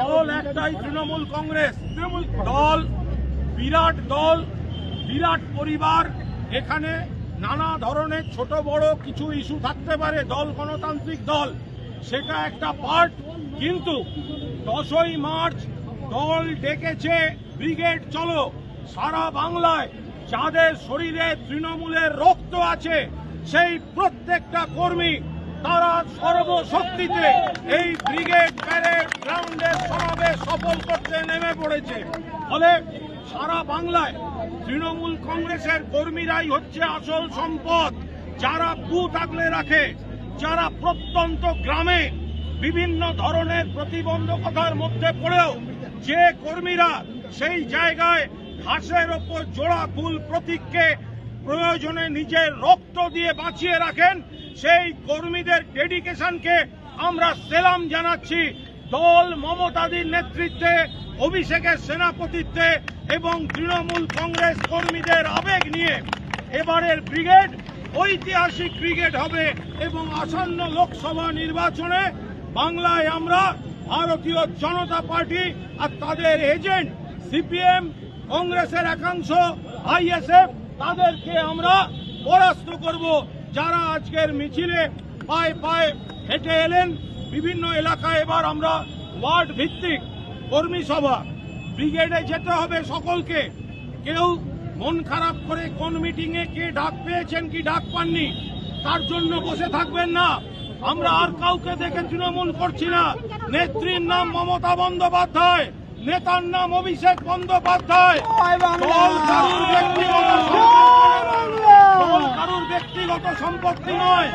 দল একটাই তৃণমূল কংগ্রেস। দল, বিরাট দল, বিরাট পরিবার, এখানে নানা ধরনের ছোট বড় কিছু ইস্যু থাকতে পারে, দল গণতান্ত্রিক দল। সেটা একটা পার্ট, কিন্তু দশই মার্চ দল ডেকেছে, ব্রিগেড চলো। সারা বাংলায় যাদের শরীরে তৃণমূলের রক্ত আছে, সেই প্রত্যেকটা কর্মী তারা সর্বশক্তিতে এই ব্রিগেড সফল করতে নেমে পড়েছে। ফলে সারা বাংলায় তৃণমূল কংগ্রেসের কর্মীরাই হচ্ছে আসল সম্পদ। যারা বুথ আগলে রাখে, যারা প্রত্যন্ত গ্রামে বিভিন্ন ধরনের প্রতিবন্ধকতার মধ্যে পড়েও যে কর্মীরা সেই জায়গায় ঘাসের ওপর জোড়া ফুল প্রতীককে প্রয়োজনে নিজের রক্ত দিয়ে বাঁচিয়ে রাখেন, সেই কর্মীদের ডেডিকেশনকে আমরা সেলাম জানাচ্ছি। দল মমতাদির নেতৃত্বে, অভিষেকের সেনাপতিত্বে এবং তৃণমূল কংগ্রেস কর্মীদের আবেগ নিয়ে এবারের ব্রিগেড ঐতিহাসিক ক্রিকেট হবে এবং আসন্ন লোকসভা নির্বাচনে বাংলায় আমরা ভারতীয় জনতা পার্টি আর তাদের এজেন্ট, সিপিএম, কংগ্রেসের একাংশ, আইএসএফ, তাদেরকে আমরা পরাস্ত করব। যারা আজকের মিছিলে পায়ে পায়ে হেঁটে এলেন বিভিন্ন এলাকায় এবার আমরা ওয়ার্ড ভিত্তিক কর্মী সভা। ব্রিগেডে যেতে হবে সকলকে। কেউ মন খারাপ করে কোন মিটিংয়ে কে ডাক পেয়েছেন, কি ডাক পাননি, তার জন্য বসে থাকবেন না। আমরা আর কাউকে দেখে তৃণমূল করছি না। নেত্রীর নাম মমতা বন্দ্যোপাধ্যায়, নেতার নাম অভিষেক বন্দ্যোপাধ্যায়। কারুর ব্যক্তিগত সম্পত্তি নয়।